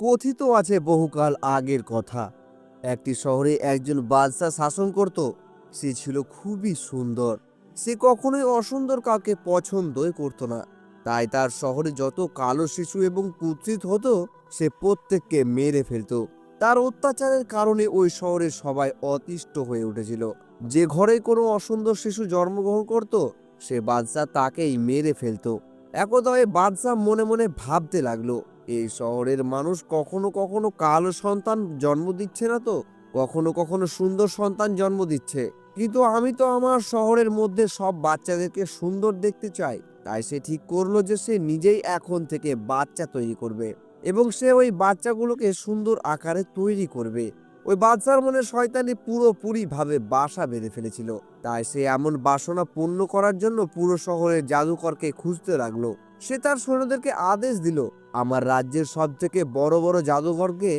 কথিত আছে বহুকাল আগের কথা। একটি শহরে একজন বাদশাহ শাসন করত। সে ছিল খুবই সুন্দর। সে কখনোই অসুন্দর কাউকে পছন্দই করত না। তাই তার শহরে যত কালো শিশু এবং কুৎসিত হতো, সে প্রত্যেককে মেরে ফেলতো। তার অত্যাচারের কারণে ওই শহরের সবাই অতিষ্ঠ হয়ে উঠেছিল। যে ঘরে কোনো অসুন্দর শিশু জন্মগ্রহণ করত, সে বাদশাহ তাকেই মেরে ফেলতো। একদা ওই বাদশাহ মনে মনে ভাবতে লাগল এই শহরের মানুষ কখনো কখনো কালো সন্তান জন্ম দিচ্ছে না তো? কখনো কখনো সুন্দর সন্তান জন্ম দিচ্ছে। কিন্তু আমি তো আমার শহরের মধ্যে সব বাচ্চাদেরকে সুন্দর দেখতে চাই। তাই সে ঠিক করল যে সে নিজেই এখন থেকে বাচ্চা তৈরি করবে এবং সে ওই বাচ্চাগুলোকে সুন্দর আকারে তৈরি করবে। ওই বাচ্চার মনে শয়তানি পুরোপুরি ভাবে বাসা বেঁধে ফেলেছিল। তাই সে এমন বাসনা পূর্ণ করার জন্য পুরো শহরের জাদুকরকে খুঁজতে লাগল। সে তার সৈন্যদেরকে আদেশ দিল, আমার রাজ্যের সব থেকে বড় বড় জাদুঘরকে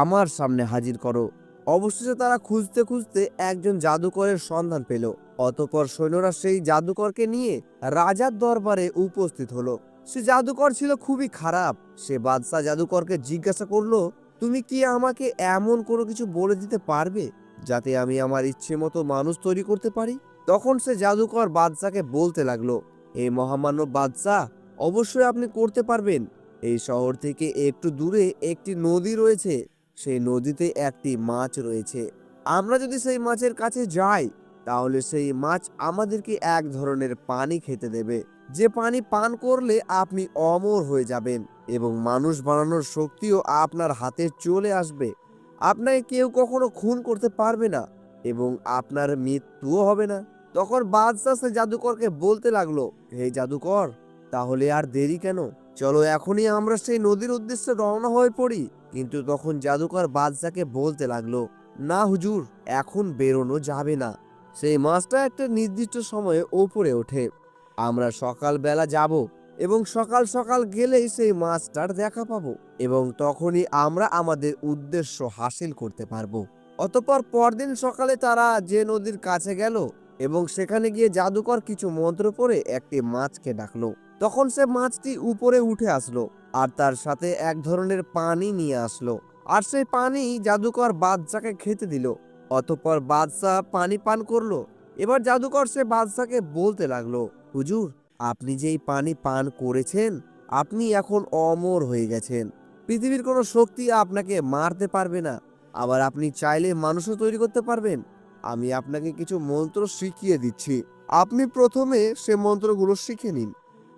আমার সামনে হাজির করো। অবশেষে তারা খুঁজতে খুঁজতে একজন জাদুকরের সন্ধান পেল। অতপর সৈন্যরা সেই জাদুকরকে নিয়ে রাজার দরবারে উপস্থিত হলো। সে জাদুকর ছিল খুবই খারাপ। সে বাদশাহ জাদুকরকে জিজ্ঞাসা করল তুমি কি আমাকে এমন কোনো কিছু বলে দিতে পারবে, যাতে আমি আমার ইচ্ছে মতো মানুষ তৈরি করতে পারি? তখন সে জাদুকর বাদশাকে বলতে লাগল এই মহামান্য বাদশাহ অবশ্যই আপনি করতে পারবেন। এই শহর থেকে একটু দূরে একটি নদী রয়েছে, সেই নদীতে একটি মাছ রয়েছে। আমরা যদি সেই মাছের কাছে যাই, তাহলে সেই মাছ আমাদেরকে এক ধরনের পানি খেতে দেবে। যে পানি পান করলে আপনি অমর হয়ে যাবেন। এবং মানুষ বানানোর শক্তিও আপনার হাতে চলে আসবে। আপনাকে কেউ কখনো খুন করতে পারবে না এবং আপনার মৃত্যুও হবে না। তখন বাদশাহ সে জাদুকরকে বলতে লাগল, হে জাদুকর, তাহলে আর দেরি কেন? চলো এখনই আমরা সেই নদীর উদ্দেশ্যে রওনা হয়ে পড়ি। কিন্তু তখন জাদুকর বাদশাকে বলতে লাগল, না হুজুর, এখন বেরোনো যাবে না। সেই মাছটা একটা নির্দিষ্ট সময়ে ওপরে ওঠে। আমরা সকালবেলা যাব। এবং সকাল সকাল গেলেই সেই মাছটার দেখা পাবো এবং তখনই আমরা আমাদের উদ্দেশ্য হাসিল করতে পারব। অতপর পরদিন সকালে তারা যে নদীর কাছে গেল এবং সেখানে গিয়ে জাদুকর কিছু মন্ত্র পড়ে একটি মাছকে ডাকলো। তখন সে মাছটি উপরে উঠে আসলো আর তার সাথে এক ধরনের পানি নিয়ে আসলো আর সেই পানি জাদুকর বাদশাকে খেতে দিল। অতপর বাদশাহ পানি পান করল। এবার জাদুকর সে বাদশাকে বলতে লাগল, হুজুর আপনি যেই পানি পান করেছেন, আপনি এখন অমর হয়ে গেছেন। পৃথিবীর কোনো শক্তি আপনাকে মারতে পারবে না। আবার আপনি চাইলে মানুষও তৈরি করতে পারবেন। আমি আপনাকে কিছু মন্ত্র শিখিয়ে দিচ্ছি। আপনি প্রথমে সে মন্ত্রগুলো শিখে নিন।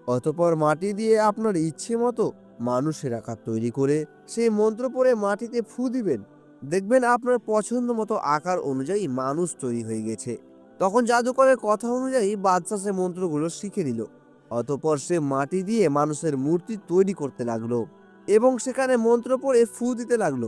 অতপর মাটি দিয়ে আপনার ইচ্ছে মতো মানুষের আকার তৈরি করে সেই মন্ত্র পরে মাটিতে ফু দিবেন। দেখবেন আপনার পছন্দ মতো আকার অনুযায়ী মানুষ তৈরি হয়ে গেছে। তখন জাদুকরের কথা অনুযায়ী বাদশা সে মন্ত্রগুলো শিখে নিল। অতপর সে মাটি দিয়ে মানুষের মূর্তি তৈরি করতে লাগল এবং সেখানে মন্ত্র পড়ে ফু দিতে লাগল।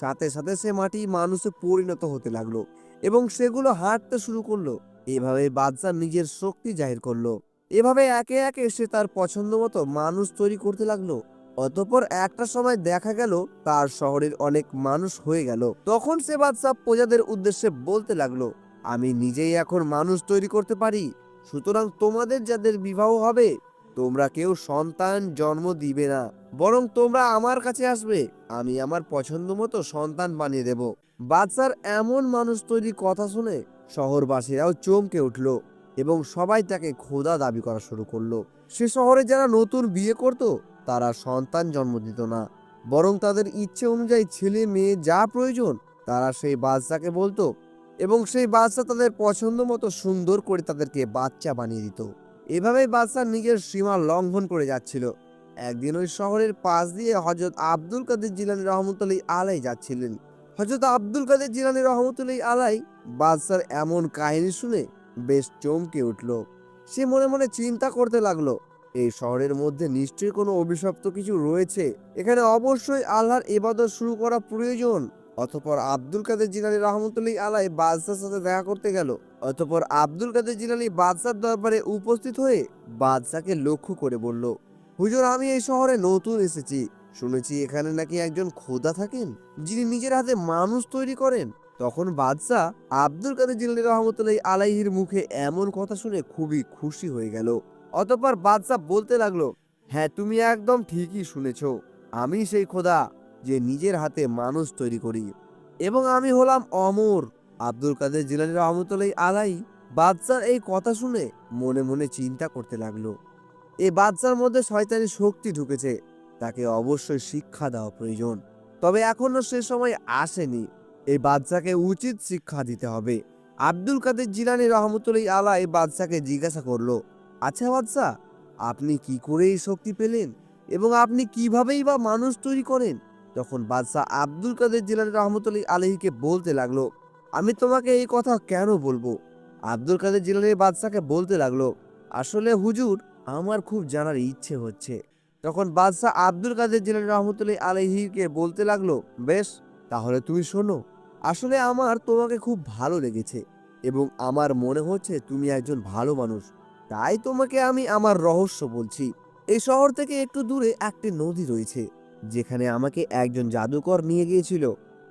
সাথে সাথে সে মাটি মানুষে পরিণত হতে লাগল এবং সেগুলো হাঁটতে শুরু করল। এভাবে বাদশাহ নিজের শক্তি জাহির করল। এভাবে একে একে সে তার পছন্দ মতো মানুষ তৈরি করতে লাগল। অতপর একটা সময় দেখা গেল, তার শহরের অনেক মানুষ হয়ে গেল। তখন সে বাদশাহ প্রজাদের উদ্দেশ্যে বলতে লাগল আমি নিজেই এখন মানুষ তৈরি করতে পারি। সুতরাং তোমাদের যাদের বিবাহ হবে, তোমরা কেউ সন্তান জন্ম দিবে না। বরং তোমরা আমার কাছে আসবে, আমি আমার পছন্দ মতো সন্তান বানিয়ে দেব। বাদশার এমন মানুষ তৈরি কথা শুনে শহরবাসীরাও চমকে উঠল এবং সবাই তাকে খোদা দাবি করা শুরু করল। সে শহরে যারা নতুন বিয়ে করত, তারা সন্তান জন্ম দিত না। বরং তাদের ইচ্ছে অনুযায়ী ছেলে মেয়ে যা প্রয়োজন, তারা সেই বাদশাকে বলতো এবং সেই বাদশা তাদের পছন্দ মতো সুন্দর করে তাদেরকে বাচ্চা বানিয়ে দিত। এভাবেই বাদশা নিজের সীমা লঙ্ঘন করে যাচ্ছিল। একদিন ওই শহরের পাশ দিয়ে হজরত আব্দুল কাদের জিলানি রহমতুল্লাহ আলাই যাচ্ছিলেন। হজরত আব্দুল কাদের জিলানি রহমতুল্লাহ আলাই বাদশার এমন কাহিনী শুনে বেশ চমকে উঠল। সে মনে মনে চিন্তা করতে লাগল, এই শহরের মধ্যে নিশ্চয়ই কোনো অভিশপ্ত কিছু রয়েছে? এখানে অবশ্যই আল্লাহর এবাদত শুরু করা প্রয়োজন। অতপর আব্দুল কাদের জিলানি রহমতুল্লাহ আলাই বাদশার সাথে দেখা করতে গেল। অতপর আব্দুল কাদের জিলানি বাদশার দরবারে উপস্থিত হয়ে বাদশাকে লক্ষ্য করে বলল, হুজুর, আমি এই শহরে নতুন এসেছি। শুনেছি এখানে নাকি একজন খোদা থাকেন, যিনি নিজের হাতে মানুষ তৈরি করেন। তখন বাদশাহ আব্দুল কাদের জিলানি রহমতুল্লাহ আলাইহির মুখে এমন কথা শুনে খুবই খুশি হয়ে গেল। অতপর বাদশাহ বলতে লাগল হ্যাঁ তুমি একদম ঠিকই শুনেছ। আমি সেই খোদা যে নিজের হাতে মানুষ তৈরি করি। এবং আমি হলাম অমর। আব্দুল কাদের জিলানি রহমতুল্লাহ আলাই বাদশার এই কথা শুনে মনে মনে চিন্তা করতে লাগল। এই বাদশার মধ্যে শয়তানি শক্তি ঢুকেছে, তাকে অবশ্যই শিক্ষা দেওয়া প্রয়োজন। তবে এখনও সে সময় আসেনি। এই বাদশাকে উচিত শিক্ষা দিতে হবে। আব্দুল কাদের জিলানি রহমতুল্লাহ আলা এই বাদশাকে জিজ্ঞাসা করল আচ্ছা বাদশাহ আপনি কি করে এই শক্তি পেলেন? এবং আপনি কিভাবেই বা মানুষ তৈরি করেন? তখন বাদশাহ আব্দুল কাদের জিলানি রহমতুল্লাহ আলহীকে বলতে লাগল, আমি তোমাকে এই কথা কেন বলব? আব্দুল কাদের জিলানি বাদশাকে বলতে লাগল, আসলে হুজুর, আমার খুব জানার ইচ্ছে হচ্ছে। তখন বাদশাহ আব্দুল কাদের জিলানি রহমতুল্লাহ আলহীকে বলতে লাগল, বেশ, তাহলে তুমি শোনো, আসলে আমার তোমাকে খুব ভালো লেগেছে এবং আমার মনে হচ্ছে তুমি একজন ভালো মানুষ। তাই তোমাকে আমি আমার রহস্য বলছি। এই শহর থেকে একটু দূরে একটি নদী রয়েছে। যেখানে আমাকে একজন জাদুকর নিয়ে গিয়েছিল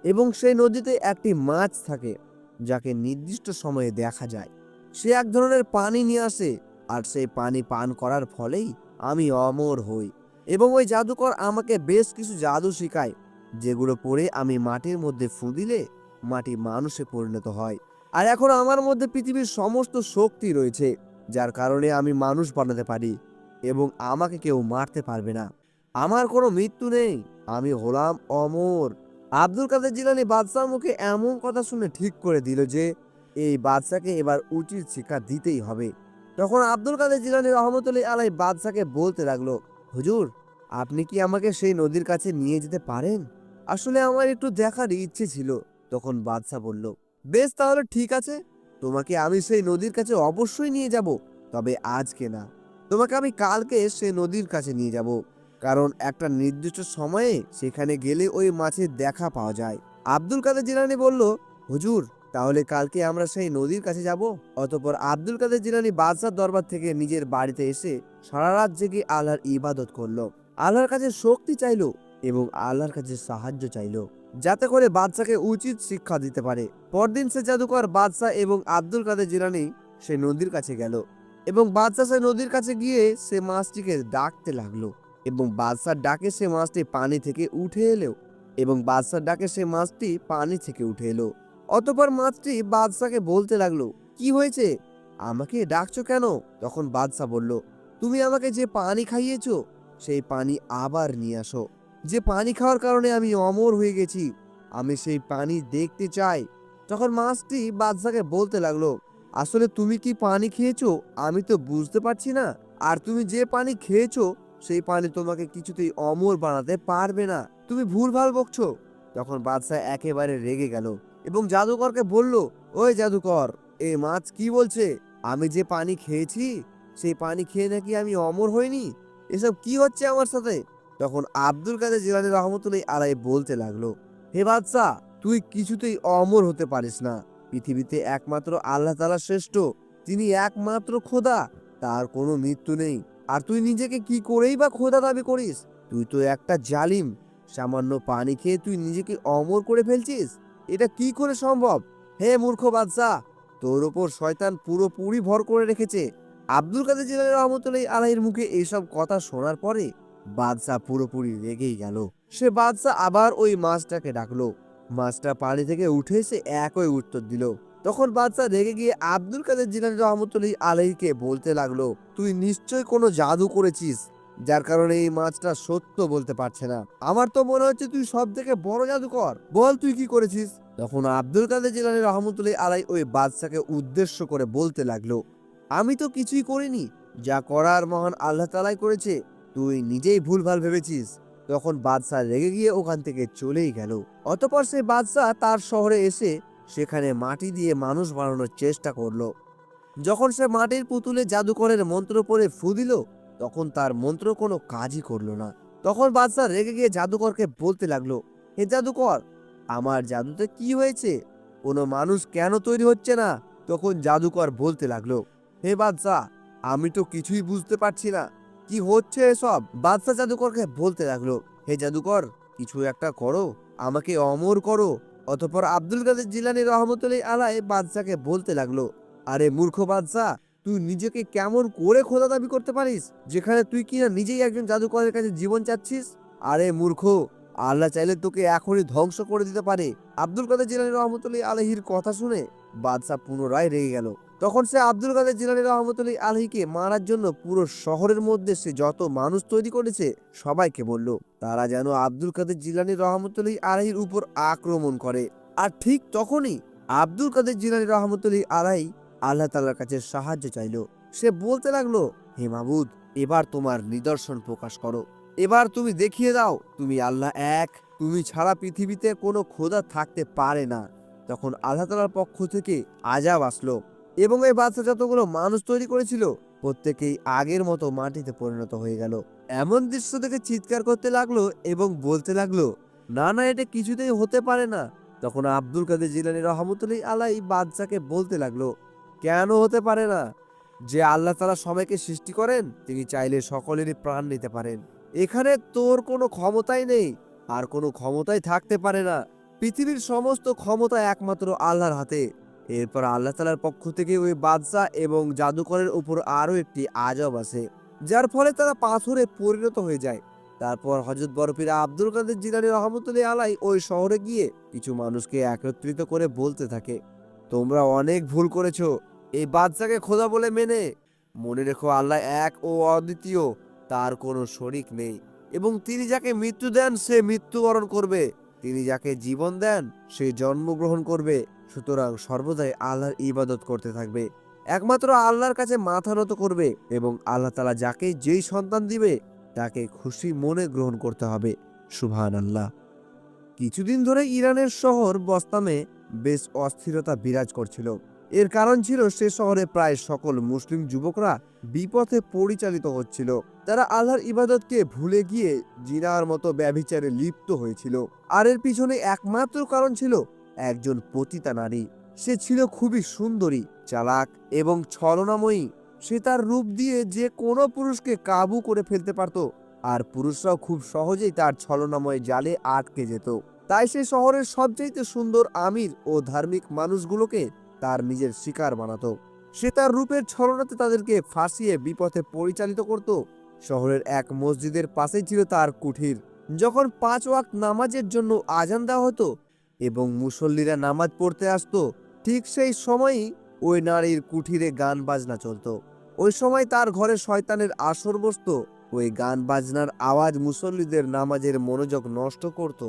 এবং সেই নদীতে একটি মাছ থাকে, যাকে নির্দিষ্ট সময়ে দেখা যায়। সে এক ধরনের পানি নিয়ে আসে আর সেই পানি পান করার ফলেই আমি অমর হই এবং ওই জাদুকর আমাকে বেশ কিছু জাদু শেখায়, যেগুলো পড়ে আমি মাটির মধ্যে ফু দিলে মাটি মানুষে পরিণত হয়। আর এখন আমার মধ্যে পৃথিবীর সমস্ত শক্তি রয়েছে, যার কারণে আমি মানুষ বানাতে পারি এবং আমাকে কেউ মারতে পারবে না। আমার কোনো মৃত্যু নেই। আমি হলাম অমর। আব্দুল কাদের জিলানি বাদশার মুখে এমন কথা শুনে ঠিক করে দিল যে, এই বাদশাকে এবার উচিত শিক্ষা দিতেই হবে। তখন আব্দুল কাদের জিলানি রহমতুল্লাহ আলাই বাদশাকে বলতে লাগল, হুজুর, আপনি কি আমাকে সেই নদীর কাছে নিয়ে যেতে পারেন? আসলে আমার একটু দেখার ইচ্ছে ছিল, তখন বাদশাহ বলল, বেশ তাহলে ঠিক আছে। তোমাকে আমি সেই নদীর কাছে অবশ্যই নিয়ে যাব, তবে আজকে না। তোমাকে আমি কালকে সেই নদীর কাছে নিয়ে যাব। কারণ একটা নির্দিষ্ট সময়ে সেখানে গেলে ওই মাছের দেখা পাওয়া যায়। আব্দুল কাদের জিলানি বলল, হুজুর, তাহলে কালকে আমরা সেই নদীর কাছে যাব? অতপর আব্দুল কাদের জিলানি বাদশার দরবার থেকে নিজের বাড়িতে এসে সারা রাত জেগে আল্লাহর ইবাদত করল। আল্লাহর কাছে শক্তি চাইলো এবং আল্লাহর কাছে সাহায্য চাইলো, যাতে করে বাদশাকে উচিত শিক্ষা দিতে পারে। পরদিন সে জাদুকর বাদশাহ এবং আব্দুল কাদের জিলানি সে নদীর কাছে গেল এবং বাদশাহ সে নদীর কাছে গিয়ে সে মাছটিকে ডাকতে লাগল। এবং বাদশার ডাকে সে মাছটি পানি থেকে উঠে এলো এবং বাদশার ডাকে সে মাছটি পানি থেকে উঠে এলো। অতপর মাছটি বাদশাকে বলতে লাগল, কি হয়েছে? আমাকে ডাকছো কেন? তখন বাদশাহ বলল, তুমি আমাকে যে পানি খাইয়েছো, সেই পানি আবার নিয়ে আসো। যে পানি খাওয়ার কারণে আমি অমর হয়ে গেছি, আমি সেই পানি দেখতে চাই। তখন মাছটি বাদশাকে বলতে লাগল, আসলে তুমি কি পানি খেয়েছো? আমি তো বুঝতে পারছি না। আর তুমি যে পানি খেয়েছো সেই পানি তোমাকে কিছুতেই অমর বানাতে পারবে না। তুমি ভুলভাল বকছো। তখন বাদশাহ একেবারে রেগে গেল এবং জাদুকরকে বলল, ওই জাদুকর, এ মাছ কি বলছে? আমি যে পানি খেয়েছি, সেই পানি খেয়ে নাকি আমি অমর হইনি? এসব কি হচ্ছে আমার সাথে? তখন আব্দুল কাদের জিলানি রহমতুল্লাহ আলাই বলতে লাগল, হে বাদশাহ, তুই কিছুতেই অমর হতে পারিস না। পৃথিবীতে একমাত্র আল্লাহ তালা শ্রেষ্ঠ। তিনি একমাত্র খোদা। তার কোনো মৃত্যু নেই। আর তুই নিজেকে কি করেই বা খোদা দাবি করিস? তুই তো একটা জালিম। সামান্য পানি খেয়ে তুই নিজেকে অমর করে ফেলছিস। এটা কি করে সম্ভব? হে মূর্খ বাদশাহ তোর ওপর শয়তান পুরোপুরি ভর করে রেখেছে। আব্দুল কাদের জিলানি রহমতুল্লাহ আলাইয়ের মুখে এইসব কথা শোনার পরে বাদশাহ পুরোপুরি রেগেই গেল। সে বাদশাহ আবার ওই মাছটাকে ডাকলো। মাছটা পানি থেকে উঠে এসে একই উত্তর দিল। তখন বাদশাহ রেগে গিয়ে আব্দুল কাদের জিলানি রহমতুল্লাহ আলাইকে বলতে লাগল, তুই নিশ্চয় কোনো জাদু করেছিস, যার কারণে এই মাছটা সত্য বলতে পারছে না। আমার তো মনে হচ্ছে তুই সব থেকে বড় জাদুকর। বল তুই কি করেছিস? তখন আব্দুল কাদের জিলানি রহমতুল্লাহ আলাই ওই বাদশাকে উদ্দেশ্য করে বলতে লাগল, আমি তো কিছুই করিনি। যা করার মহান আল্লাহ তালাই করেছে, তুই নিজেই ভুলভাল ভেবেছিস। তখন বাদশাহ রেগে গিয়ে ওখান থেকে চলেই গেল। অতপর সে বাদশাহ তার শহরে এসে সেখানে মাটি দিয়ে মানুষ বানানোর চেষ্টা করল। যখন সে মাটির পুতুলে জাদুকরের মন্ত্র পড়ে ফু দিল, তখন তার মন্ত্র কোনো কাজই করল না। তখন বাদশাহ রেগে গিয়ে জাদুকরকে বলতে লাগল, হে জাদুকর, আমার জাদুতে কি হয়েছে? কোনো মানুষ কেন তৈরি হচ্ছে না? তখন জাদুকর বলতে লাগল, হে বাদশাহ, আমি তো কিছুই বুঝতে পারছি না। কি হচ্ছে এসব? বাদশাহ জাদুকরকে বলতে লাগল, হে জাদুকর, কিছু একটা করো, আমাকে অমর করো। অতপর আব্দুল কাদের জিলানি রহমতুল্লাহ আলাই বাদশাকে বলতে লাগল, আরে মূর্খ বাদশাহ তুই নিজেকে কেমন করে খোদা দাবি করতে পারিস? যেখানে তুই কিনা নিজেই একজন জাদুকরের কাছে জীবন চাচ্ছিস? আরে মূর্খ, আল্লাহ চাইলে তোকে এখনই ধ্বংস করে দিতে পারে। আব্দুল কাদের জিলানি রহমতুল্লাহ আলহির কথা শুনে বাদশাহ পুনরায় রেগে গেল। তখন সে আব্দুল কাদের জিলানি রহমতুল্লাহ আলহিকে মারার জন্য পুরো শহরের মধ্যে সে যত মানুষ তৈরি করেছে, সবাইকে বলল, তারা যেন আব্দুল কাদের জিলানি রহমতুল্লাহ আলহির উপর আক্রমণ করে। আর ঠিক তখনই আব্দুল কাদের জিলানি রহমতুল্লাহ আলাই আল্লাহ তালার কাছে সাহায্য চাইল। সে বলতে লাগল, হে মাবুদ, এবার তোমার নিদর্শন প্রকাশ করো। এবার তুমি দেখিয়ে দাও, তুমি আল্লাহ এক, তুমি ছাড়া পৃথিবীতে কোনো খোদা থাকতে পারে না। তখন আল্লাহ তালার পক্ষ থেকে আজাব আসলো। এবং এই বাচ্চা যতগুলো মানুষ তৈরি করেছিল, প্রত্যেকেই আগের মতো মাটিতে পরিণত হয়ে গেল। এমন দৃশ্য দেখে চিৎকার করতে লাগল এবং বলতে লাগল, না না, এটা কিছুতেই হতে পারে না। তখন আব্দুল কাদের জিলানি রহমতুল্লাহ আলাই বাদশাকে বলতে লাগল, কেন হতে পারে না? যে আল্লাহ তালা সবাইকে সৃষ্টি করেন, তিনি চাইলে সকলেরই প্রাণ নিতে পারেন। এখানে তোর কোনো ক্ষমতাই নেই, আর কোনো ক্ষমতাই থাকতে পারে না। পৃথিবীর সমস্ত ক্ষমতা একমাত্র আল্লাহর হাতে। এরপর আল্লাহ তালার পক্ষ থেকে ওই বাদশাহ এবং জাদুকরের উপর আরও একটি আজব আছে যার ফলে তারা পাথরে পরিণত হয়ে যায়। তারপর হজরত বরফিরা আব্দুল কাদের জিলানি রহমতুল্লাহ আলাই ওই শহরে গিয়ে কিছু মানুষকে একত্রিত করে বলতে থাকে, তোমরা অনেক ভুল করেছ, এই বাদশাকে খোদা বলে মেনে। মনে রেখো আল্লাহ এক ও অদ্বিতীয়, তার কোনো শরিক নেই এবং তিনি যাকে মৃত্যু দেন সে মৃত্যুবরণ করবে। তিনি যাকে জীবন দেন, সে জন্মগ্রহণ করবে, সুতরাং সর্বদাই আল্লাহর ইবাদত করতে থাকবে। একমাত্র আল্লাহর কাছে মাথা নত করবে এবং আল্লাহ তালা যাকে যেই সন্তান দিবে, তাকে খুশি মনে গ্রহণ করতে হবে। সুহান আল্লাহ কিছুদিন ধরে ইরানের শহর বস্তামে বেশ অস্থিরতা বিরাজ করছিল। এর কারণ ছিল সে শহরে প্রায় সকল মুসলিম যুবকরা বিপথে পরিচালিত হচ্ছিল। তারা আল্লাহর ইবাদতকে ভুলে গিয়ে জিনার মতো ব্যভিচারে লিপ্ত হয়েছিল। আর এর পিছনে একমাত্র কারণ ছিল একজন পতিতা নারী। সে ছিল খুবই সুন্দরী, চালাক এবং ছলনাময়ী। সে তার রূপ দিয়ে যে কোনো পুরুষকে কাবু করে ফেলতে পারত, আর পুরুষরাও খুব সহজেই তার ছলনাময় জালে আটকে যেত। তাই সে শহরের সবচাইতে সুন্দর আমির ও ধার্মিক মানুষগুলোকে তার নিজের শিকার বানাতো। সে তার রূপের ছলনাতে তাদেরকে ফাঁসিয়ে বিপথে পরিচালিত করত। শহরের এক মসজিদের পাশেই ছিল তার কুঠির। যখন পাঁচ ওয়াক্ত নামাজের জন্য আজান দেওয়া হতো এবং মুসল্লিরা নামাজ পড়তে আসতো, ঠিক সেই সময়ই ওই নারীর কুঠিরে গান বাজনা চলতো। ওই সময় তার ঘরে শয়তানের আসর বসত। ওই গান বাজনার আওয়াজ মুসল্লিদের নামাজের মনোযোগ নষ্ট করত।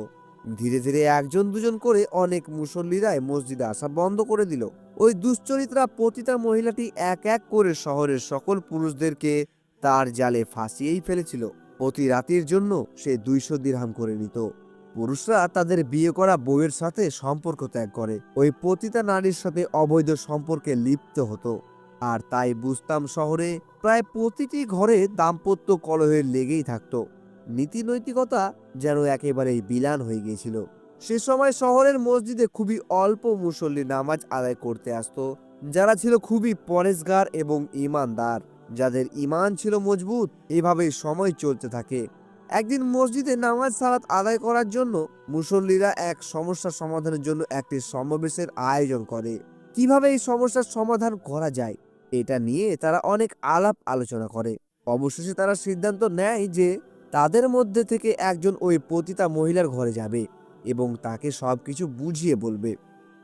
ধীরে ধীরে একজন দুজন করে অনেক মুসল্লিরাই মসজিদে আসা বন্ধ করে দিল। ওই দুশ্চরিত্রা পতিতা মহিলাটি এক এক করে শহরের সকল পুরুষদেরকে তার জালে ফাঁসিয়েই ফেলেছিল। প্রতি রাতের জন্য সে দুইশো দিরহাম করে নিত। পুরুষরা তাদের বিয়ে করা বউয়ের সাথে সম্পর্ক ত্যাগ করে। ওই পতিতা নারীর সাথে অবৈধ সম্পর্কে লিপ্ত হতো। আর তাই বুঝতাম শহরে প্রায় প্রতিটি ঘরে দাম্পত্য কলহের লেগেই থাকতো। নীতি নৈতিকতা যেন একেবারেই বিলান হয়ে গিয়েছিল। সে সময় শহরের মসজিদে খুবই অল্প মুসল্লি নামাজ আদায় করতে আসতো, যারা ছিল খুবই পরেশগার এবং ইমানদার। যাদের ইমান ছিল মজবুত, এভাবেই সময় চলতে থাকে। একদিন মসজিদে নামাজ সালাত আদায় করার জন্য মুসল্লিরা এক সমস্যা সমাধানের জন্য একটি সমাবেশের আয়োজন করে। কীভাবে এই সমস্যার সমাধান করা যায়, এটা নিয়ে তারা অনেক আলাপ আলোচনা করে। অবশেষে তারা সিদ্ধান্ত নেয় যে তাদের মধ্যে থেকে একজন ওই পতিতা মহিলার ঘরে যাবে এবং তাকে সবকিছু বুঝিয়ে বলবে।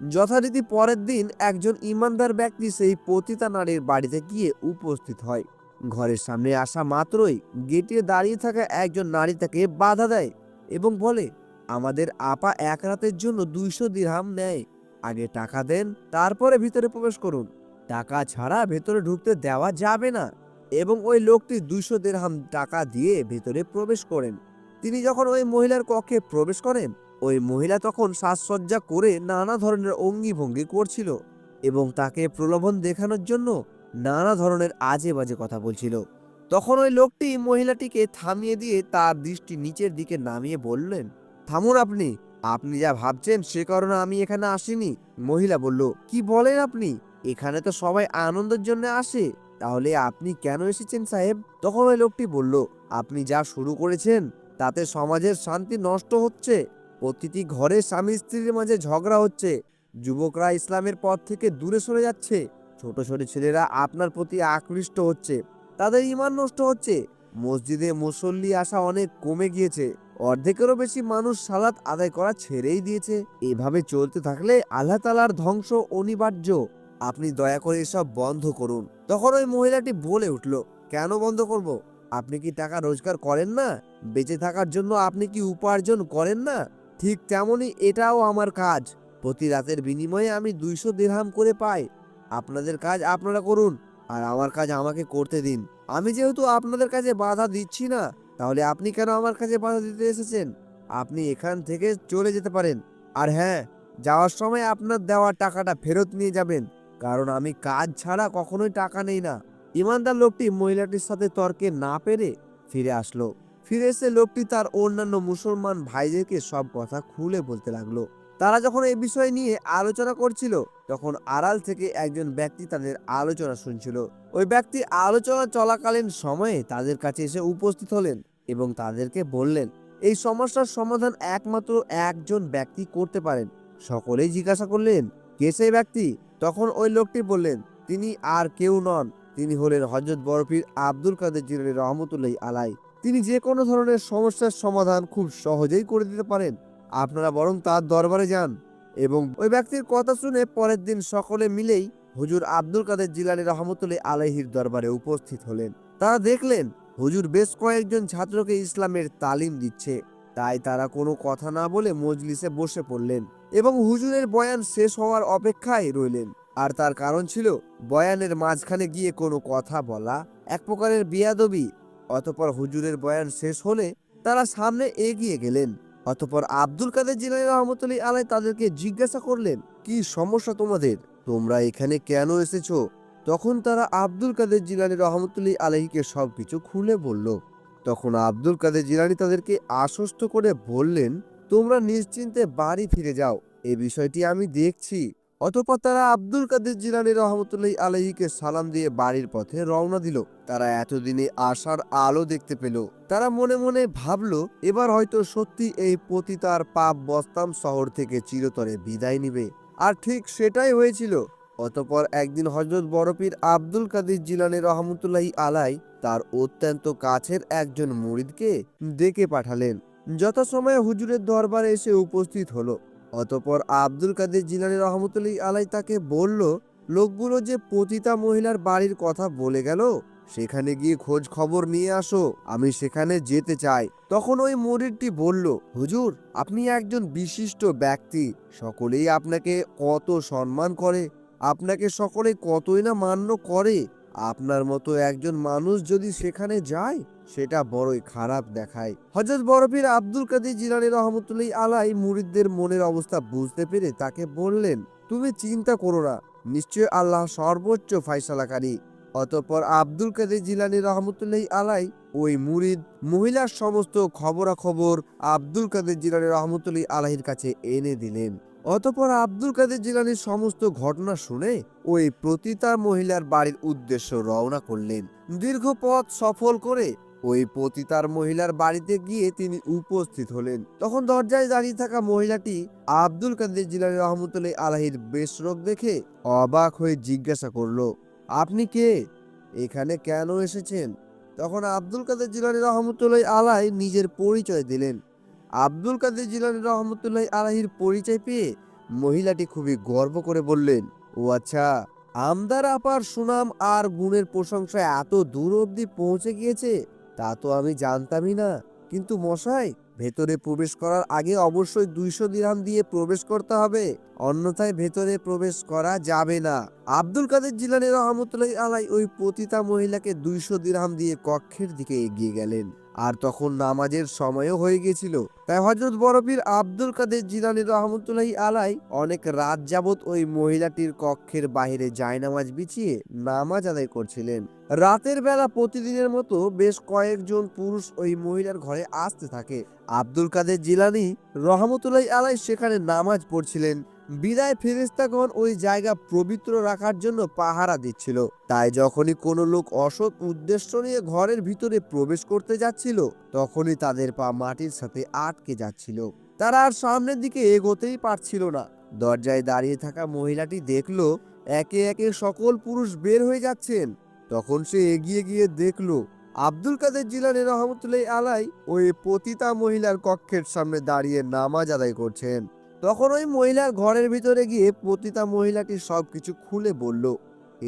যথারীতি পরের দিন একজন ইমানদার ব্যক্তি সেই পতিতা নারীর বাড়িতে গিয়ে উপস্থিত হয়। ঘরের সামনে আসা মাত্রই গেটে দাঁড়িয়ে থাকা একজন নারী তাকে বাধা দেয় এবং বলে, আমাদের আপা এক রাতের জন্য দুইশো দিরহাম নেয়। আগে টাকা দেন, তারপরে ভিতরে প্রবেশ করুন। টাকা ছাড়া ভেতরে ঢুকতে দেওয়া যাবে না। এবং ওই লোকটি দুইশো দেড়হাম টাকা দিয়ে ভেতরে প্রবেশ করেন। তিনি যখন ওই মহিলার কক্ষে প্রবেশ করেন, ওই মহিলা তখন সাজসজ্জা করে নানা ধরনের অঙ্গি ভঙ্গি করছিল এবং তাকে প্রলোভন দেখানোর জন্য নানা ধরনের আজে বাজে কথা বলছিল। তখন ওই লোকটি মহিলাটিকে থামিয়ে দিয়ে তার দৃষ্টি নিচের দিকে নামিয়ে বললেন, থামুন আপনি আপনি যা ভাবছেন সে কারণে আমি এখানে আসিনি। মহিলা বলল, কি বলেন আপনি? এখানে তো সবাই আনন্দের জন্য আসে। তাহলে আপনি কেন এসেছেন সাহেব? তখন ওই লোকটি বলল, আপনি যা শুরু করেছেন, তাতে সমাজের শান্তি নষ্ট হচ্ছে। প্রতিটি ঘরে স্বামী স্ত্রীর মাঝে ঝগড়া হচ্ছে। যুবকরা ইসলামের পথ থেকে দূরে সরে যাচ্ছে। ছোট ছোট ছেলেরা আপনার প্রতি আকৃষ্ট হচ্ছে। তাদের ইমান নষ্ট হচ্ছে। মসজিদে মুসল্লি আসা অনেক কমে গিয়েছে। অর্ধেকেরও বেশি মানুষ সালাত আদায় করা ছেড়েই দিয়েছে। এভাবে চলতে থাকলে আল্লাহ তালার ধ্বংস অনিবার্য। আপনি দয়া করে এসব বন্ধ করুন। তখন ওই মহিলাটি বলে উঠল, কেন বন্ধ করব? আপনি কি টাকা রোজগার করেন না? বেঁচে থাকার জন্য আপনি কি উপার্জন করেন না? ঠিক তেমনই এটাও আমার কাজ। প্রতি রাতের বিনিময়ে আমি দুইশো দিরহাম করে পাই। আপনাদের কাজ আপনারা করুন, আর আমার কাজ আমাকে করতে দিন। আমি যেহেতু আপনাদের কাছে বাধা দিচ্ছি না, তাহলে আপনি কেন আমার কাছে বাধা দিতে এসেছেন? আপনি এখান থেকে চলে যেতে পারেন। আর হ্যাঁ যাওয়ার সময় আপনার দেওয়া টাকাটা ফেরত নিয়ে যাবেন। কারণ আমি কাজ ছাড়া কখনোই টাকা নেই না। ইমানদার লোকটি মহিলাটির সাথে তর্কে না পেরে ফিরে আসলো। ফিরে এসে লোকটি তার অন্যান্য মুসলমান ভাইদেরকে সব কথা খুলে বলতে লাগল। তারা যখন এই বিষয় নিয়ে আলোচনা করছিল, তখন আড়াল থেকে একজন ব্যক্তি তাদের আলোচনা শুনছিল। ওই ব্যক্তি আলোচনা চলাকালীন সময়ে তাদের কাছে এসে উপস্থিত হলেন এবং তাদেরকে বললেন, এই সমস্যার সমাধান একমাত্র একজন ব্যক্তি করতে পারেন। সকলেই জিজ্ঞাসা করলেন কে সেই ব্যক্তি? তখন ওই লোকটি বললেন, তিনি আর কেউ নন। তিনি হলেন হজরত বরফির আব্দুল কাদের জিলানি রহমতুল্লাহ আলাই তিনি যে কোনো ধরনের সমস্যার সমাধান খুব সহজেই করে দিতে পারেন। আপনারা বরং তার দরবারে যান। এবং ওই ব্যক্তির কথা শুনে পরের দিন সকলে মিলেই হুজুর আব্দুল কাদের জিলানি রহমতুল্লাহ আলাইহির দরবারে উপস্থিত হলেন। তারা দেখলেন, হুজুর বেশ কয়েকজন ছাত্রকে ইসলামের তালিম দিচ্ছে। তাই তারা কোনো কথা না বলে মজলিসে বসে পড়লেন। এবং হুজুরের বয়ান শেষ হওয়ার অপেক্ষায় রইলেন। আর তার কারণ ছিল, বয়ানের মাঝখানে গিয়ে কোনো কথা বলা, এক প্রকারের বিয়াদবি। অতপর হুজুরের বয়ান শেষ হলে তারা সামনে এগিয়ে গেলেন। অতপর আব্দুল কাদের জিলানি রহমতুল্লাহ আলাই তাদেরকে জিজ্ঞাসা করলেন, কি সমস্যা তোমাদের? তোমরা এখানে কেন এসেছ? তখন তারা আব্দুল কাদের জিলানি রহমতুল্লাহ আলাইকে সবকিছু খুলে বলল। তখন আব্দুল কাদের জিলানি তাদেরকে আশ্বস্ত করে বললেন তোমরা নিশ্চিন্তে বাড়ি ফিরে যাও। এ বিষয়টি আমি দেখছি। অতপর তারা আব্দুল কাদের জিলানি রহমতুল্লাহ আলাইকে সালাম দিয়ে বাড়ির পথে রওনা দিল। তারা এতদিনে আশার আলো দেখতে পেল। তারা মনে মনে ভাবলো, এবার হয়তো সত্যি এই পতিতার পাপ বস্তাম শহর থেকে চিরতরে বিদায় নিবে। আর ঠিক সেটাই হয়েছিল। অতপর একদিন হজরত বরফির আব্দুল কাদের জিলানি রহমতুল্লাহি আলাই তার অত্যন্ত কাছের একজন মুরিদকে ডেকে পাঠালেন। যথাসময়ে হুজুরের দরবারে এসে উপস্থিত হলো। অতপর আব্দুল কাদের জিলানি রহমতুল্লাহ আলাই তাকে বলল, লোকগুলো যে পতিতা মহিলার বাড়ির কথা বলে গেল, সেখানে গিয়ে খোঁজ খবর নিয়ে আসো, আমি সেখানে যেতে চাই। তখন ওই মরিদটি বলল, হুজুর, আপনি একজন বিশিষ্ট ব্যক্তি, সকলেই আপনাকে কত সম্মান করে, আপনাকে সকলে কতই না মান্য করে আপনার মতো একজন মানুষ যদি সেখানে যায়, সেটা বড়ই খারাপ দেখায়। হজরত বরফির আব্দুল কাদের জিলানি রহমতুল্লাহ আলাই মুরিদদের মনের অবস্থা বুঝতে পেরে তাকে বললেন, তুমি চিন্তা করো না নিশ্চয় আল্লাহ সর্বোচ্চ ফাইসালাকারী অতঃপর আব্দুল কাদের জিলানি রহমতুল্লাহ আলাই ওই মুরিদ মহিলার সমস্ত খবরাখবর আব্দুল কাদের জিলানি রহমতুল্লাহ আলাহির কাছে এনে দিলেন। অতপর আব্দুল কাদের জিলানির সমস্ত ঘটনা শুনে ওই প্রতিতা মহিলার বাড়ির উদ্দেশ্য রওনা করলেন। দীর্ঘ পথ সফল করে ওই পতিতার মহিলার বাড়িতে গিয়ে তিনি উপস্থিত হলেন। তখন দরজায় দাঁড়িয়ে থাকা মহিলাটি আব্দুল কাদের জিলানি রহমতুল্লাহ আলাহির বেশরোগ দেখে অবাক হয়ে জিজ্ঞাসা করল, আপনি কে? এখানে কেন এসেছেন? তখন আব্দুল কাদের জিলানি রহমতুল্লাহ আলাই নিজের পরিচয় দিলেন। আব্দুল কাদের জিলানি রহমতুল্লাহ আলাহির পরিচয় পেয়ে মহিলাটি খুবই গর্ব করে বললেন, ও আচ্ছা আমদার আপার সুনাম আর গুণের প্রশংসায় এত দূর অবধি পৌঁছে গিয়েছে তা তো আমি জানতামই না। কিন্তু মশাই, ভেতরে প্রবেশ করার আগে অবশ্যই দুইশো দিরহাম দিয়ে প্রবেশ করতে হবে, অন্যথায় ভেতরে প্রবেশ করা যাবে না। আব্দুল কাদের জিলানি রহমতুল্লাহ আলাই ওই পতিতা মহিলাকে দুইশো দিরহাম দিয়ে কক্ষের দিকে এগিয়ে গেলেন। আর তখন নামাজের সময়ও হয়ে গেছিল তাই হজরত বরফির আব্দুল কাদের জিলানি রহমতুল্লাহ আলাই অনেক রাত যাবত ওই মহিলাটির কক্ষের বাইরে জায়নামাজ বিছিয়ে নামাজ আদায় করছিলেন। রাতের বেলা প্রতিদিনের মতো বেশ কয়েকজন পুরুষ ওই মহিলার ঘরে আসতে থাকে। আব্দুল কাদের জিলানি রহমতুল্লাহ আলাই সেখানে নামাজ পড়ছিলেন। বিদায় ফেরেস্তাগণ ওই জায়গা পবিত্র রাখার জন্য পাহারা দিচ্ছিল। তাই যখনই কোনো লোক অসৎ উদ্দেশ্য নিয়ে ঘরের ভিতরে প্রবেশ করতে যাচ্ছিল, তখনই তাদের পা মাটির সাথে আটকে যাচ্ছিল। তারা আর সামনের দিকে এগোতেই পারছিল না। দরজায় দাঁড়িয়ে থাকা মহিলাটি দেখল, একে একে সকল পুরুষ বের হয়ে যাচ্ছেন। তখন সে এগিয়ে গিয়ে দেখল, আব্দুল কাদের জিলানি রহমতুল্লাহ আলাই ওই পতিতা মহিলার কক্ষের সামনে দাঁড়িয়ে নামাজ আদায় করছেন। তখন ওই মহিলার ঘরের ভিতরে গিয়ে পতিতা মহিলাটি সবকিছু খুলে বলল,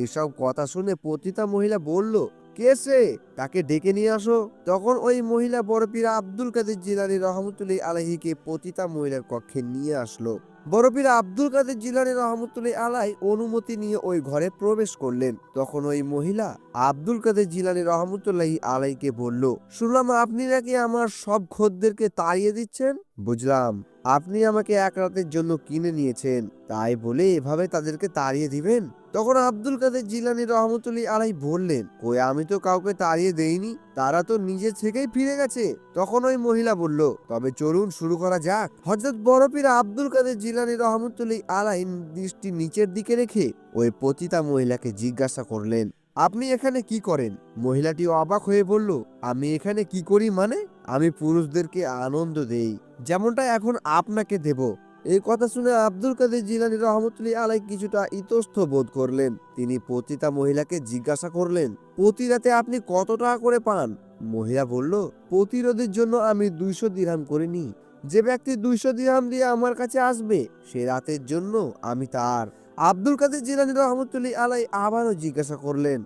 এসব কথা শুনে পতিতা মহিলা বলল, কে সে? তাকে ডেকে নিয়ে আসো। তখন ওই মহিলা বড়পীরা আব্দুল কাদের জিলানি রহমতুল্লাহ আলাহিকে পতিতা মহিলার কক্ষে নিয়ে আসলো। বড়পীরা আব্দুল কাদের জিলানি রহমতুল্লাহ আলাই অনুমতি নিয়ে ওই ঘরে প্রবেশ করলেন। তখন ওই মহিলা আব্দুল কাদের জিলানি রহমতুল্লাহ আলাইকে বলল, শুনলাম আপনি নাকি আমার সব খদ্দেরকে তাড়িয়ে দিচ্ছেন? বুঝলাম। আপনি আমাকে এক রাতের জন্য কিনে নিয়েছেন, তাই বলে এভাবে তাদেরকে তাড়িয়ে দিবেন? তখন আব্দুল কাদের জিলানি রহমতুল্লাহ আলাই বললেন, কই, আমি তো কাউকে তাড়িয়ে দেইনি, তারা তো নিজে থেকেই ফিরে গেছে। তখন ওই মহিলা বলল, তবে চলুন, শুরু করা যাক। হজরত বড়পীর আব্দুল কাদের জিলানি রহমতুল্লাহ আলাই দৃষ্টি নিচের দিকে রেখে ওই পতিতা মহিলাকে জিজ্ঞাসা করলেন, আপনি এখানে কি করেন? মহিলাটি অবাক হয়ে বলল, আমি এখানে কি করি মানে? আমি পুরুষদেরকে আনন্দ দেই, যেমনটা এখন আপনাকে দেব। এই কথা শুনে আব্দুল কাদের জিলানি রহমতুল্লাহ আলাই কিছুটা ইতস্থ বোধ করলেন। তিনি পতিতা মহিলাকে জিজ্ঞাসা করলেন প্রতি রাতে আপনি কত টাকা করে পান? মহিলা বলল, প্রতিরোধের জন্য আমি দুইশো দিরহাম করে নিই যে ব্যক্তি দুইশো দিরহাম দিয়ে আমার কাছে আসবে, সে রাতের জন্য আমি তার। আব্দুল কাদের জিলানি রহমতুল্লাহ আলাই আবারও জিজ্ঞাসা করলেন,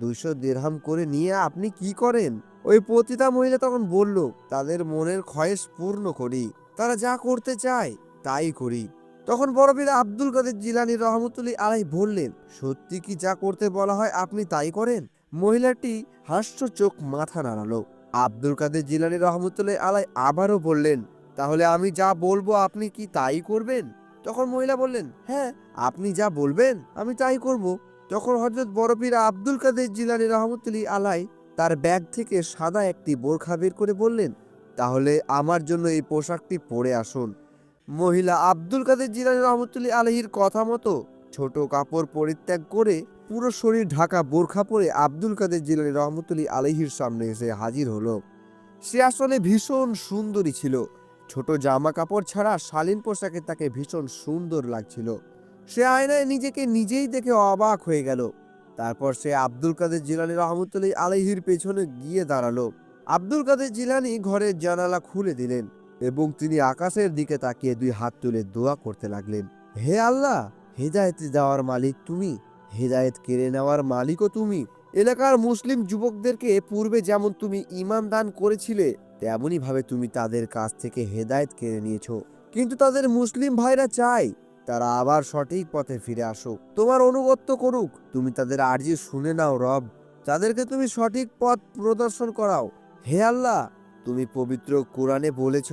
দুইশো দিরহাম করে নিয়ে আপনি কি করেন? ওই পতিতা মহিলা তখন বলল, তাদের মনের খয়েশ পূর্ণ করি। তারা যা করতে চায়, তাই করি। তখন বড়বীর আব্দুল কাদের জিলানি রহমতুল্লাহ আলাই বললেন, সত্যি কি যা করতে বলা হয় আপনি তাই করেন? মহিলাটি হাস্য চোখ মাথা নাড়ালো। আব্দুল কাদের জিলানি রহমতুল্লাহ আলাই আবারও বললেন, তাহলে আমি যা বলব আপনি কি তাই করবেন? তখন মহিলা বললেন হ্যাঁ আপনি যা বলবেন, আমি তাই করব। তখন হজরত বড়পীর আব্দুল কাদের জিলানি রহমতুল্লাহ আলাই তার ব্যাগ থেকে সাদা একটি বোরখা বের করে বললেন, তাহলে আমার জন্য এই পোশাকটি পরে আসুন। মহিলা আব্দুল কাদের জিলানি রহমতুল্লাহ আলহির কথা মতো ছোট কাপড় পরিত্যাগ করে পুরো শরীর ঢাকা বোরখা পরে আব্দুল কাদের জিলানি রহমতুল্লাহ আলহির সামনে এসে হাজির হলো। সে আসলে ভীষণ সুন্দরী ছিল। ছোট জামা কাপড় ছাড়া শালীন পোশাকে তাকে ভীষণ সুন্দর লাগছিল। সে আয়নায় নিজেকে নিজেই দেখে অবাক হয়ে গেল। তারপর সে আব্দুল কাদের জিলানি রহমতুল্লাহ আলহির পেছনে গিয়ে দাঁড়াল। আব্দুল কাদের জিলানি ঘরের জানালা খুলে দিলেন এবং তিনি আকাশের দিকে তাকিয়ে দুই হাত তুলে দোয়া করতে লাগলেন, হে আল্লাহ, হেদায়েত দেওয়ার মালিক তুমি, হেদায়েত কেড়ে নেওয়ার মালিকও তুমি। এলাকার মুসলিম যুবকদেরকে পূর্বে যেমন তুমি ইমান দান করেছিলে তেমনই ভাবে তুমি তাদের কাছ থেকে হেদায়েত কেড়ে নিয়েছো। কিন্তু তাদের মুসলিম ভাইরা চায় তারা আবার সঠিক পথে ফিরে আসুক। তোমার অনুগত্য করুক। তুমি তাদের আর্জি শুনে নাও, রব। তাদেরকে তুমি সঠিক পথ প্রদর্শন করাও। হে আল্লাহ, তুমি পবিত্র কোরআনে বলেছ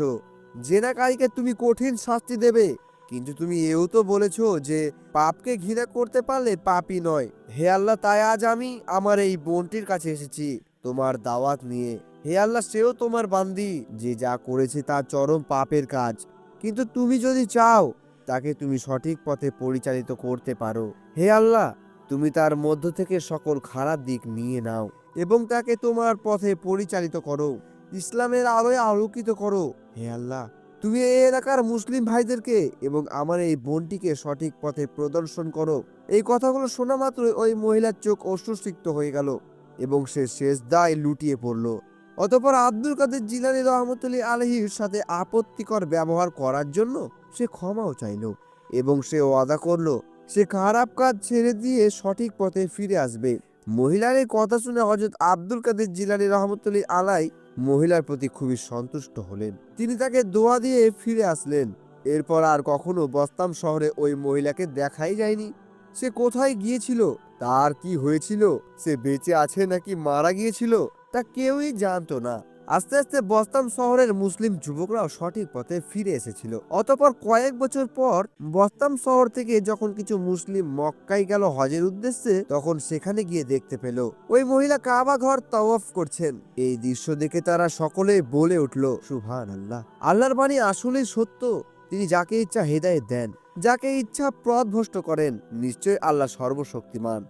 জেনাকারীকে তুমি কঠিন শাস্তি দেবে। কিন্তু তুমি এও তো বলেছ যে পাপকে ঘৃণা করতে পারলে পাপই নয়। হে আল্লাহ, তাই আজ আমি আমার এই বোনটির কাছে এসেছি তোমার দাওয়াত নিয়ে। হে আল্লাহ, সেও তোমার বান্দি, যে যা করেছে তা চরম পাপের কাজ। কিন্তু তুমি যদি চাও তাকে তুমি সঠিক পথে পরিচালিত করতে পারো। হে আল্লাহ, তুমি তার মধ্য থেকে সকল খারাপ দিক নিয়ে নাও এবং তাকে তোমার পথে পরিচালিত করো। ইসলামের আলোয় আলোকিত করো। হে আল্লাহ, তুমি এই এলাকার মুসলিম ভাইদেরকে এবং আমার এই বোনটিকে সঠিক পথে প্রদর্শন করো। এই কথাগুলো শোনা মাত্রই ওই মহিলার চোখ অশ্রুসিক্ত হয়ে গেল এবং সে শেষ দায় লুটিয়ে পড়ল। অতপর আব্দুল কাদের জিলানি রহমতুল্লাহ আলহির সাথে আপত্তিকর ব্যবহার করার জন্য সে ক্ষমাও চাইল এবং সে ওয়াদা করল, সে খারাপ কাজ ছেড়ে দিয়ে সঠিক পথে ফিরে আসবে। মহিলার এই কথা শুনে হজরত আব্দুল কাদের জিলানি রহমতুল্লাহ আলাই মহিলার প্রতি খুবই সন্তুষ্ট হলেন। তিনি তাকে দোয়া দিয়ে ফিরে আসলেন। এরপর আর কখনো বস্তাম শহরে ওই মহিলাকে দেখাই যায়নি। সে কোথায় গিয়েছিল? তার কি হয়েছিল? সে বেঁচে আছে নাকি মারা গিয়েছিল? তা কেউই জানতো না। আস্তে আস্তে বস্তাম শহরের মুসলিম যুবকরাও সঠিক পথে ফিরে এসেছিল। অতপর কয়েক বছর পর বস্তাম শহর থেকে যখন কিছু মুসলিম মক্কাই গেল হজের উদ্দেশ্যে, তখন সেখানে গিয়ে দেখতে পেল, ওই মহিলা কাবা ঘর তওয়াফ করছেন। এই দৃশ্য দেখে তারা সকলে বলে উঠল সুভান আল্লাহ আল্লাহর বাণী আসলেই সত্য। তিনি যাকে ইচ্ছা হেদায়েত দেন, যাকে ইচ্ছা পথভ্রষ্ট করেন নিশ্চয় আল্লাহ সর্বশক্তিমান।